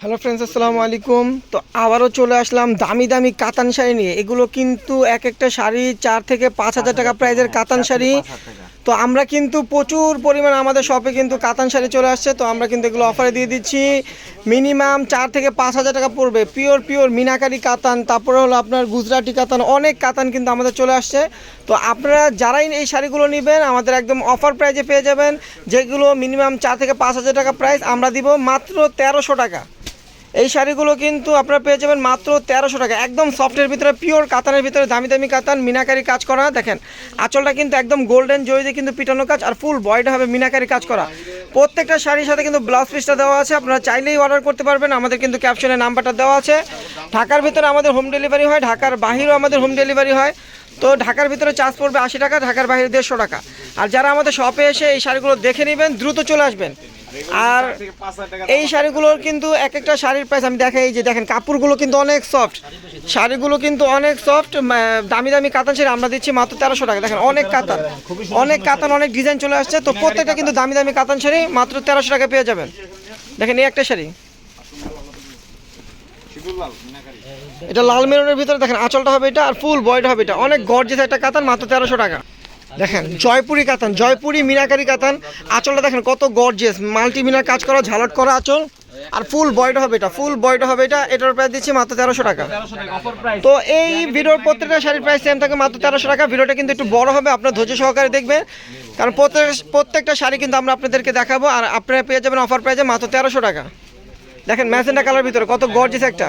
Hello friends আসসালামু আলাইকুম। তো আবারও চলে আসলাম দামি দামি কাতান শাড়ি নিয়ে। এগুলো কিন্তু এক একটা শাড়ি চার থেকে পাঁচ হাজার টাকা প্রাইজের কাতান শাড়ি। তো আমরা কিন্তু প্রচুর পরিমাণ আমাদের শপে কিন্তু কাতান শাড়ি চলে আসছে, তো আমরা কিন্তু এগুলো অফারে দিয়ে দিচ্ছি। মিনিমাম চার থেকে পাঁচ হাজার টাকা পড়বে। পিওর পিওর মিনাকারি কাতান, তারপরে হলো আপনার গুজরাটি কাতান, অনেক কাতান কিন্তু আমাদের চলে আসছে। তো আপনারা যারাই এই শাড়িগুলো নেবেন, আমাদের একদম অফার প্রাইজে পেয়ে যাবেন, যেগুলো মিনিমাম চার থেকে পাঁচ হাজার টাকা প্রাইস আমরা দিব মাত্র তেরোশো টাকা। এই শাড়িগুলো কিন্তু আপনারা পেয়ে যাবেন মাত্র তেরোশো টাকা। একদম সফটের ভিতরে পিওর কাতানের ভিতরে দামি দামি কাতান, মিনাকারি কাজ করা। দেখেন, আঁচলটা কিন্তু একদম গোল্ডেন জরিতে কিন্তু পিটানো কাজ আর ফুল বয়টা হবে মিনাকারি কাজ করা। প্রত্যেকটা শাড়ির সাথে কিন্তু ব্লাউজ পিসটা দেওয়া আছে। আপনারা চাইলেই অর্ডার করতে পারবেন। আমাদের কিন্তু ক্যাপশনে নাম্বারটা দেওয়া আছে। ঢাকার ভিতরে আমাদের হোম ডেলিভারি হয়, ঢাকার বাহিরেও আমাদের হোম ডেলিভারি হয়। তো ঢাকার ভিতরে চার্জ পড়বে আশি টাকা, ঢাকার বাইরে দেড়শো টাকা। আর যারা আমাদের শপে এসে এই শাড়িগুলো দেখে নেবেন, দ্রুত চলে আসবেন। আর এই শাড়িগুলোর কিন্তু এক একটা শাড়ির প্রাইস আমি দেখাই যে দেখেন কাপড়গুলো কিন্তু অনেক সফট শাড়িগুলো কিন্তু অনেক সফট দামি দামি কাতান শাড়ি আমরা দিচ্ছি মাত্র তেরোশো টাকা। দেখেন অনেক কাতান। অনেক কাতান অনেক ডিজাইন চলে আসছে। তো প্রত্যেকটা কিন্তু দামি দামি কাতান শাড়ি মাত্র তেরোশো টাকা পেয়ে যাবেন। দেখেন এই একটা শাড়ি। এটা লাল মেরুনের ভিতরে দেখেন আঁচলটা হবে এটা আর ফুল বয়টা হবে এটা। অনেক গর্জেস একটা কাতান মাত্র তেরোশো টাকা। দেখেন জয়পুরি কাতান জয়পুরি মিনাকারি কাতান। আঁচলটা দেখেন কত গর্জেস মাল্টি মিনার কাজ করা ঝালট করা আঁচল। আর ফুল বয়টা হবে এটা ফুল বয়টা হবে এটা এটার প্রাইস দিচ্ছি মাত্র তেরোশো টাকা। তো এই ভিডিওর প্রত্যেকটা শাড়ির প্রাইস সেম থাকে মাত্র তেরোশো টাকা। ভিডিওটা কিন্তু একটু বড় হবে আপনার ধৈর্য সহকারে দেখবেন। কারণ প্রত্যেক প্রত্যেকটা শাড়ি কিন্তু আমরা আপনাদেরকে দেখাবো আর আপনারা পেয়ে যাবেন অফার প্রাইসে মাত্র তেরোশো টাকা। দেখেন ম্যাজেন্টা কালার ভিতরে কত গর্জেস একটা।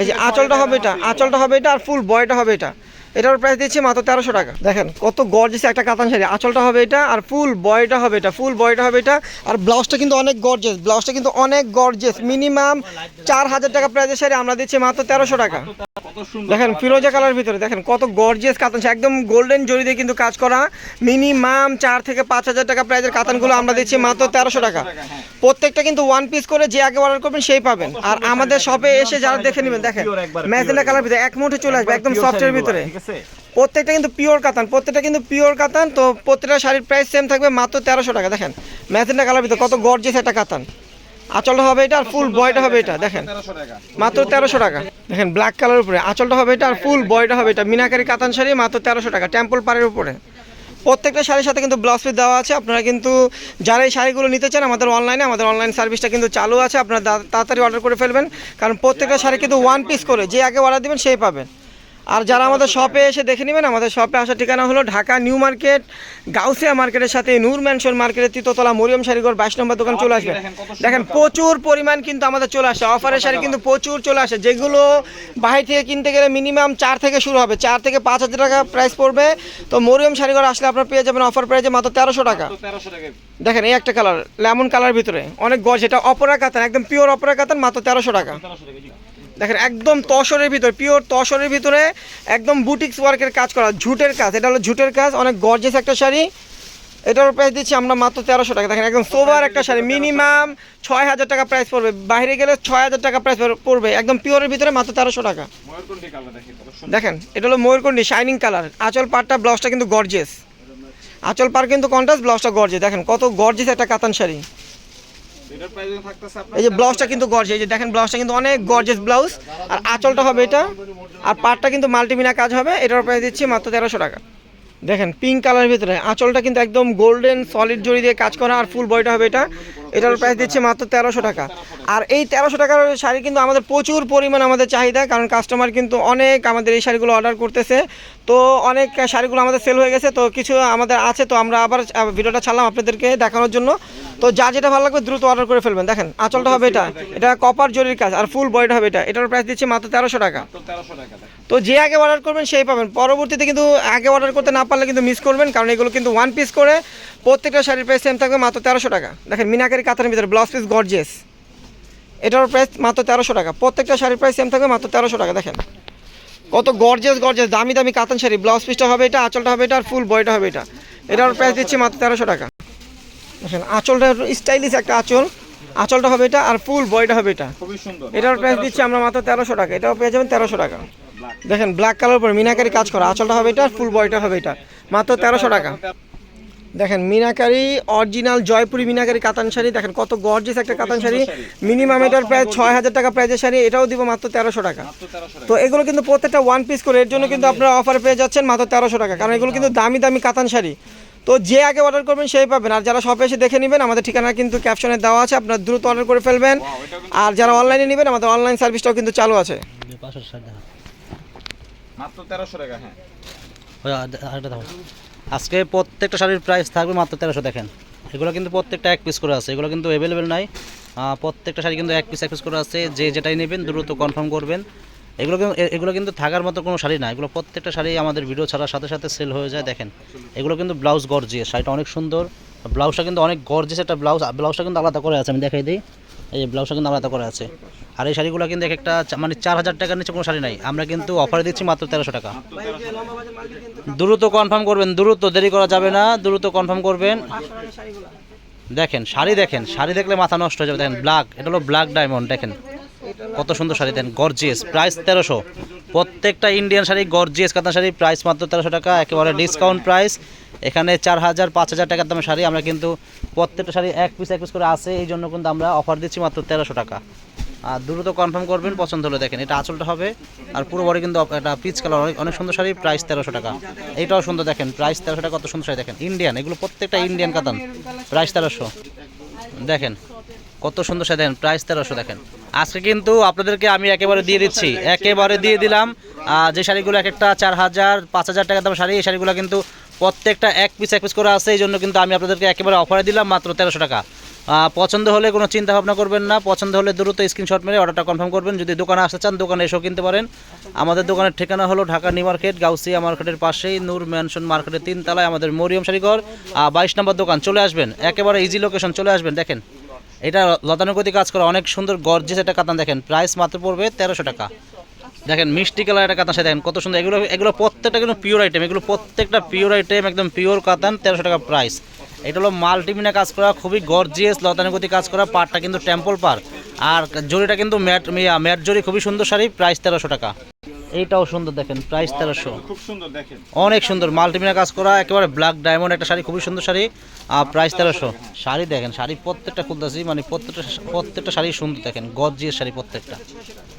এই যে আঁচলটা হবে এটা আঁচলটা হবে এটা আর ফুল বয়টা হবে এটা। এটার প্রাইস দিচ্ছি মাত্র তেরোশো টাকা। দেখেন, কত গর্জেস একটা কাতান শাড়ি। আঁচলটা হবে এটা আর ফুল বয়টা হবে এটা ফুল বয়টা হবে এটা। আর ব্লাউজটা কিন্তু অনেক গর্জেস ব্লাউজটা কিন্তু অনেক গর্জেস মিনিমাম চার হাজার টাকা প্রাইসের শাড়ি আমরা দিচ্ছি মাত্র তেরোশো টাকা। দেখেন, ফিরোজা কালার ভিতরে, দেখেন, কত গর্জিয়াস কাতান একদম গোল্ডেন জরি দিয়ে কিন্তু কাজ করা। মিনিমাম চার থেকে পাঁচ হাজার টাকা প্রাইজের কাতানগুলো আমরা দিচ্ছি মাত্র তেরোশো টাকা। প্রত্যেকটা কিন্তু ওয়ান পিস করে যে আগে অর্ডার করবেন, সেই পাবেন। আর আমাদের শপে এসে যারা দেখে নেবেন, দেখেন ম্যাজেন্ডা কালার ভিতরে এক মুঠে চলে আসবে, একদম সফটের ভিতরে। আছে প্রত্যেকটা কিন্তু পিওর কাতান, প্রত্যেকটা কিন্তু পিওর কাতান, তো প্রত্যেকটা শাড়ির প্রাইস সেম থাকবে মাত্র তেরোশো টাকা, দেখেন। ম্যাজেন্ডা কালার ভিতরে কত গর্জিয়াস একটা কাতান। আঁচলটা হবে এটা আর ফুল বয়টা হবে এটা, দেখেন। মাত্র তেরোশো টাকা। দেখেন ব্ল্যাক কালার উপরে। আঁচলটা হবে এটা আর ফুল বয়টা হবে এটা। মিনাকারি কাতান শাড়ি মাত্র তেরোশো টাকা টেম্পল পাড়ের উপরে। প্রত্যেকটা শাড়ির সাথে কিন্তু ব্লাউজ পিস দেওয়া আছে। আপনারা কিন্তু যারা এই শাড়িগুলো নিতে চান আমাদের অনলাইনে আমাদের অনলাইন সার্ভিসটা কিন্তু চালু আছে। আপনারা তাড়াতাড়ি অর্ডার করে ফেলবেন। কারণ প্রত্যেকটা শাড়ি কিন্তু ওয়ান পিস করে, যে আগে অর্ডার দেবেন সেই পাবেন। আর যারা আমাদের শপে এসে দেখে নেবেন আমাদের শপে আসার ঠিকানা হলো ঢাকা নিউ মার্কেট গাউসিয়া মার্কেটের সাথে নূর ম্যানশন মার্কেটের তৃতীয়তলা মরিয়ম শাড়িঘর বাইশ নম্বর দোকান চলে আসবে। দেখেন প্রচুর পরিমাণ কিন্তু আমাদের চলে আসে। অফারের শাড়ি কিন্তু প্রচুর চলে আসে। যেগুলো বাহির থেকে কিনতে গেলে মিনিমাম চার থেকে শুরু হবে। চার থেকে পাঁচ হাজার টাকা প্রাইস পড়বে। তো মরিয়ম শাড়িঘর আসলে আপনার পেয়ে যাবেন অফার প্রাইসে মাত্র তেরোশো টাকা। দেখেন এই একটা কালার লেমন কালার ভিতরে। অনেক গজ এটা অপরা কাতান একদম পিওর অপরা কাতান মাত্র তেরোশো টাকা। দেখেন একদম তসরের ভিতরে পিওর তসরের ভিতরে একদম বুটিক্স ওয়ার্কের কাজ করা ঝুটের কাজ। এটা হলো ঝুটের কাজ অনেক গর্জেস একটা শাড়ি। এটার প্রাইস দিচ্ছি আমরা মাত্র তেরোশো টাকা। দেখেন একদম সোভার একটা শাড়ি মিনিমাম ছয় হাজার টাকা প্রাইস পড়বে। বাইরে গেলে ছয় হাজার টাকা প্রাইস পড়বে একদম পিওরের ভিতরে মাত্র তেরোশো টাকা। দেখেন এটা হলো ময়ূরকন্ডি শাইনিং কালার আঁচল পাটটা ব্লাউজটা কিন্তু গর্জেস আঁচল পার কিন্তু কন্ট্রাস্ট ব্লাউজটা গর্জে দেখেন কত গর্জেস একটা কাতান শাড়ি এটার প্রাইস থাকতেছে আপনার এই যে ব্লাউজটা কিন্তু গর্জে এই যে দেখেন ব্লাউজটা কিন্তু অনেক গর্জেস ব্লাউজ আর আঁচলটা হবে এটা। আর পাটটা কিন্তু মাল্টিমিনা কাজ হবে। এটার প্রাইস দিচ্ছি মাত্র তেরোশো টাকা। দেখেন পিঙ্ক কালারের ভিতরে। আঁচলটা কিন্তু একদম গোল্ডেন সলিড জড়ি দিয়ে কাজ করা আর ফুল বয়টা হবে এটা। এটার প্রাইস দিচ্ছে মাত্র তেরোশো টাকা। আর এই তেরোশো টাকার শাড়ি কিন্তু আমাদের প্রচুর পরিমাণ আমাদের চাহিদা কারণ কাস্টমার কিন্তু অনেক আমাদের এই শাড়িগুলো অর্ডার করতেছে। তো অনেক শাড়িগুলো আমাদের সেল হয়ে গেছে। তো কিছু আমাদের আছে তো আমরা আবার ভিডিওটা ছাড়লাম আপনাদেরকে দেখানোর জন্য। তো যা যেটা ভালো লাগবে দ্রুত অর্ডার করে ফেলবেন। দেখেন আঁচলটা হবে এটা। এটা কপার জরির কাজ। আর ফুল বয়টা হবে এটা। এটার প্রাইস দিচ্ছে মাত্র তেরোশো টাকা। তো যে আগে অর্ডার করবেন সেই পাবেন। পরবর্তীতে কিন্তু আগে অর্ডার করতে না পারলে কিন্তু মিস করবেন কারণ এগুলো কিন্তু ওয়ান পিস করে প্রত্যেকটা শাড়ির প্রাইস সেম থাকবে মাত্র তেরোশো টাকা। দেখেন মিনাকারি কাতারের ভিতরে ব্লাউজ পিস গর্জেস এটার প্রাইস মাত্র তেরোশো টাকা। প্রত্যেকটা শাড়ির প্রাইস সেম থাকবে মাত্র তেরোশো টাকা দেখেন। কত গর্জেস গর্জেস দামি দামি কাতান শাড়ি। ব্লাউজ পিসটা হবে এটা আঁচলটা হবে এটা আর ফুল বয়টা হবে এটা। এটার প্রাইস দিচ্ছি মাত্র তেরোশো টাকা। দেখেন আঁচলটা স্টাইলিশ একটা আঁচল। আঁচলটা হবে এটা আর ফুল বয়টা হবে এটা। খুবই সুন্দর। এটার প্রাইস দিচ্ছি আমরা মাত্র তেরোশো টাকা। এটাও পেয়ে যাবেন তেরোশো টাকা। দেখেন ব্ল্যাক কালার উপরে মিনাকারি কাজ করা। আঁচলটা হবে এটা ফুল বয়টা হবে এটা। মাত্র তেরোশো টাকা। দেখেন মিনাকারি অরিজিনাল জয়পুরি মিনাকারি কাতান শাড়ি। দেখেন কত গর্জিস একটা কাতান শাড়ি। মিনিমাম এটার প্রায় ছয় হাজার টাকা প্রাইজের শাড়ি। এটাও দিব মাত্র তেরোশো টাকা। মাত্র তেরোশো টাকা। তো এগুলো কিন্তু প্রত্যেকটা ওয়ান পিস করে। এর জন্য কিন্তু আপনারা অফার পেয়ে যাচ্ছেন মাত্র তেরোশো টাকা। কারণ এগুলো কিন্তু দামি দামি কাতান শাড়ি। তো যে আগে অর্ডার করবেন সেই পাবেন। আর যারা শপে এসে দেখে নেবেন আমাদের ঠিকানা কিন্তু ক্যাপশনে দেওয়া আছে আপনারা দ্রুত অর্ডার করে ফেলবেন। আর যারা অনলাইনে নেবেন আমাদের অনলাইন সার্ভিসটাও কিন্তু চালু আছে। মাত্র তেরোশো টাকা হ্যাঁ। দাও আজকে প্রত্যেকটা শাড়ির প্রাইস থাকবে মাত্র তেরোশো দেখেন। এগুলো কিন্তু প্রত্যেকটা এক পিস করে আছে এগুলো কিন্তু অ্যাভেলেবেল নাই। প্রত্যেকটা শাড়ি কিন্তু এক পিস এক পিস করে আছে। যে যেটাই নেবেন দ্রুত কনফার্ম করবেন। এগুলো এগুলো কিন্তু থাকার মতো কোনো শাড়ি না। এগুলো প্রত্যেকটা শাড়ি আমাদের ভিডিও ছাড়ার সাথে সাথে সেল হয়ে যায়, দেখেন। এগুলো কিন্তু ব্লাউজ গর্জিয়ে শাড়িটা অনেক সুন্দর। ব্লাউজটা কিন্তু অনেক গর্জিয়াস একটা ব্লাউজ ব্লাউজটা কিন্তু আলাদা করে আছে, আমি দেখাই দিই। এই ব্লাউজটা কিন্তু আলাদা করে আছে। আর এই শাড়িগুলো কিন্তু এক একটা মানে চার হাজার টাকার নিচে কোনো শাড়ি নাই। আমরা কিন্তু অফারে দিচ্ছি মাত্র তেরোশো টাকা। দ্রুত কনফার্ম করবেন, দ্রুত দেরি করা যাবে না, দ্রুত কনফার্ম করবেন। দেখেন, শাড়ি দেখেন, শাড়ি দেখলে মাথা নষ্ট হয়ে যাবে। দেখেন ব্ল্যাক এটা হলো ব্ল্যাক ডায়মন্ড দেখেন। কত সুন্দর শাড়ি দেন গর্জিয়াস প্রাইস তেরোশো। প্রত্যেকটা ইন্ডিয়ান শাড়ি গর্জিয়াস কাতান শাড়ি প্রাইস মাত্র তেরোশো টাকা, একেবারে ডিসকাউন্ট প্রাইস এখানে চার হাজার, পাঁচ হাজার টাকার দামের শাড়ি, আমরা কিন্তু প্রত্যেকটা শাড়ি এক পিস এক পিস করে আছে, এই জন্য কিন্তু আমরা অফার দিচ্ছি মাত্র তেরোশো টাকা। আর দ্রুত কনফার্ম করবেন, পছন্দ হলে দেখেন, এটা আঁচলটা হবে। আর পুরো বডি কিন্তু একটা পিচ কালার অনেক অনেক সুন্দর শাড়ি প্রাইস তেরোশো টাকা। এইটাও সুন্দর দেখেন প্রাইস তেরোশো টাকা, কত সুন্দর শাড়ি দেখেন। ইন্ডিয়ান এগুলো প্রত্যেকটা ইন্ডিয়ান কাতান প্রাইস তেরোশো। দেখেন কত সুন্দর শাড়ি দেখেন প্রাইস তেরোশো দেখেন। আজকে কিন্তু আপনাদেরকে আমি একেবারে দিয়ে দিচ্ছি, একেবারে দিয়ে দিলাম। যে শাড়িগুলো এক একটা চার হাজার, পাঁচ হাজার টাকা দাম শাড়ি, এই শাড়িগুলো কিন্তু প্রত্যেকটা এক পিস এক পিস করে আছে, এই জন্য কিন্তু আমি আপনাদেরকে একেবারে অফারে দিলাম মাত্র তেরোশো টাকা। পছন্দ হলে কোনো চিন্তা ভাবনা করবেন না, পছন্দ হলে দ্রুত স্ক্রিনশট মেরে অর্ডারটা কনফার্ম করবেন। যদি দোকানে আসতে চান, দোকানে এসেও কিনতে পারেন। আমাদের দোকানের ঠিকানা হলো ঢাকা নিউ মার্কেট, গাউসিয়া মার্কেটের পাশেই নূর ম্যানশন মার্কেটের তিনতলায় আমাদের মরিয়ম শাড়িঘর। বাইশ নম্বর দোকান, চলে আসবেন। একেবারে ইজি লোকেশন চলে আসবেন। দেখেন এটা লতানুগতি কাজ করা অনেক সুন্দর গর্জেস একটা কাতান দেখেন। প্রাইস মাত্র পড়বে তেরোশো টাকা। দেখেন মিষ্টি কালার একটা কাতান সাথে দেখেন কত সুন্দর। এগুলো এগুলো প্রত্যেকটা কিন্তু পিওর আইটেম এগুলো প্রত্যেকটা পিওর আইটেম একদম পিওর কাতান তেরোশো টাকা প্রাইস এটা হলো মাল্টিমিনা কাজ করা খুবই গর্জিয়াস লতানুগতি কাজ করা পাটটা কিন্তু টেম্পল পার। আর জরিটা কিন্তু ম্যাট মিয়া, ম্যাট জরি খুবই সুন্দর শাড়ি প্রাইস তেরোশো টাকা। এইটাও সুন্দর দেখেন প্রাইস তেরোশো। খুব সুন্দর দেখেন। অনেক সুন্দর মাল্টিমিনা কাজ করা একেবারে ব্ল্যাক ডায়মন্ড একটা শাড়ি খুবই সুন্দর শাড়ি। আর প্রাইস তেরোশো। শাড়ি দেখেন শাড়ি প্রত্যেকটা খুলতেছি মানে প্রত্যেকটা প্রত্যেকটা শাড়ি সুন্দর দেখেন গর্জিয়াস শাড়ি প্রত্যেকটা।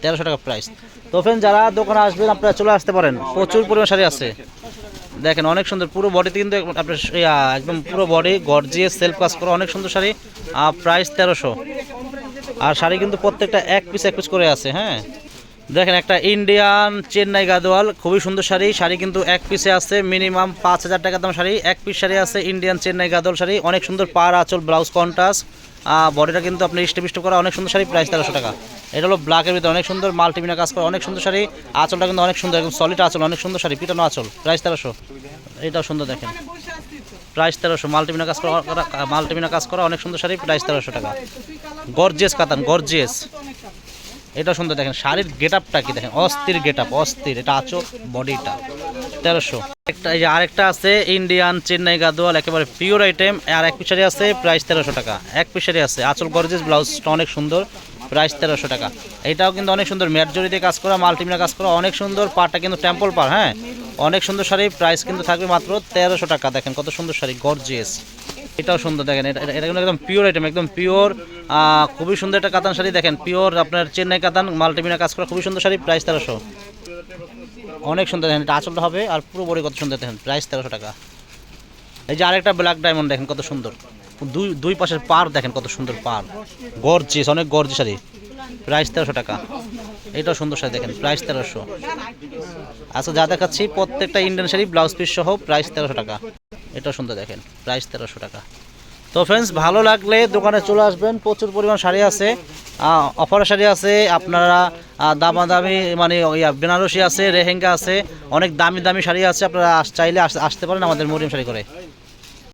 তেরোশো টাকা প্রাইস তো ফ্রেন্ড যারা দোকানে আসবেন আপনারা চলে আসতে পারেন। প্রচুর পরিমাণ শাড়ি আছে। দেখেন অনেক সুন্দর পুরো বডিতে কিন্তু আপনার একদম পুরো বডি গর্জিয়াস সেলফ কাজ করা অনেক সুন্দর শাড়ি। আর প্রাইস তেরোশো। আর শাড়ি কিন্তু প্রত্যেকটা এক পিস এক পিস করে আছে হ্যাঁ? দেখেন একটা ইন্ডিয়ান চেন্নাই গাদোয়াল, খুবই সুন্দর শাড়ি। শাড়ি কিন্তু এক পিসে আছে মিনিমাম পাঁচ হাজার টাকা দাম শাড়ি। এক পিস শাড়ি আছে ইন্ডিয়ান চেন্নাই গাদোয়াল শাড়ি। অনেক সুন্দর পার আঁচল, ব্লাউজ কন্টাস বডিটা কিন্তু আপনি ইষ্টপিষ্ট করা অনেক সুন্দর শাড়ি প্রাইস তেরোশো টাকা। এটা হলো ব্ল্যাকের ভিতরে অনেক সুন্দর মাল্টিমিনা কাজ করা অনেক সুন্দর শাড়ি। আঁচলটা কিন্তু অনেক সুন্দর, একদম সলিড আঁচল, অনেক সুন্দর শাড়ি, পিটানো আঁচল। প্রাইস তেরোশো। এটাও সুন্দর দেখেন। প্রাইস তেরোশো মাল্টিমিনা কাজ করা মাল্টিমিনা কাজ করা অনেক সুন্দর শাড়ি প্রাইস তেরোশো টাকা। গর্জিয়াস কাতান গর্জিয়াস এটা সুন্দর দেখেন, শাড়ির গেট আপটা কি দেখেন? অস্থির গেট আপ অস্থির, এটা আছো বডিটা। তেরোশো। একটা, এই যে আরেকটা আছে ইন্ডিয়ান চেন্নাই গাদোয়াল, একেবারে পিওর আইটেম আর এক পিসারি আছে প্রাইস তেরোশো টাকা। এক পিসারি আছে, আচল গরজেস ব্লাউজটা অনেক সুন্দর প্রাইস তেরোশো টাকা। এটাও কিন্তু অনেক সুন্দর ম্যাট দিয়ে কাজ করা মাল্টিমিনা কাজ করা, অনেক সুন্দর, পাড়টা কিন্তু টেম্পল পার হ্যাঁ? অনেক সুন্দর শাড়ি প্রাইস কিন্তু থাকবে মাত্র তেরোশো টাকা, দেখেন কত সুন্দর শাড়ি গর্জিয়াস এটাও সুন্দর, দেখেন, এটা এটা- কিন্তু একদম পিওর আইটেম একদম পিওর খুবই সুন্দর একটা কাতান শাড়ি, দেখেন পিওর আপনার চেন্নাই কাতান, মাল্টিমিনা কাজ করা খুবই সুন্দর শাড়ি প্রাইস তেরোশো। অনেক সুন্দর, দেখেন, এটা আঁচলটা হবে আর পুরো বডি কত সুন্দর, দেখেন প্রাইস তেরোশো টাকা। এই যে আরেকটা ব্ল্যাক ডায়মন্ড দেখেন, কত সুন্দর। দুই দুই পাশের পার দেখেন, কত সুন্দর পার গর্জিস অনেক গর্জি শাড়ি। প্রাইস তেরোশো টাকা। এটাও সুন্দর শাড়ি, দেখেন প্রাইস তেরোশো। আচ্ছা যা দেখাচ্ছি, প্রত্যেকটা ইন্ডিয়ান শাড়ি ব্লাউজ পিস সহ প্রাইস তেরোশো টাকা। এটাও সুন্দর দেখেন, প্রাইস তেরোশো টাকা। তো ফ্রেন্ডস ভালো লাগলে দোকানে চলে আসবেন, প্রচুর পরিমাণ শাড়ি আছে। অফারের শাড়ি আছে, আপনারা দামা দামি মানে বেনারসি আছে রেহেঙ্গা আছে, অনেক দামি দামি শাড়ি আছে, আপনারা চাইলে আস- আসতে পারেন আমাদের মরিম শাড়ি করে।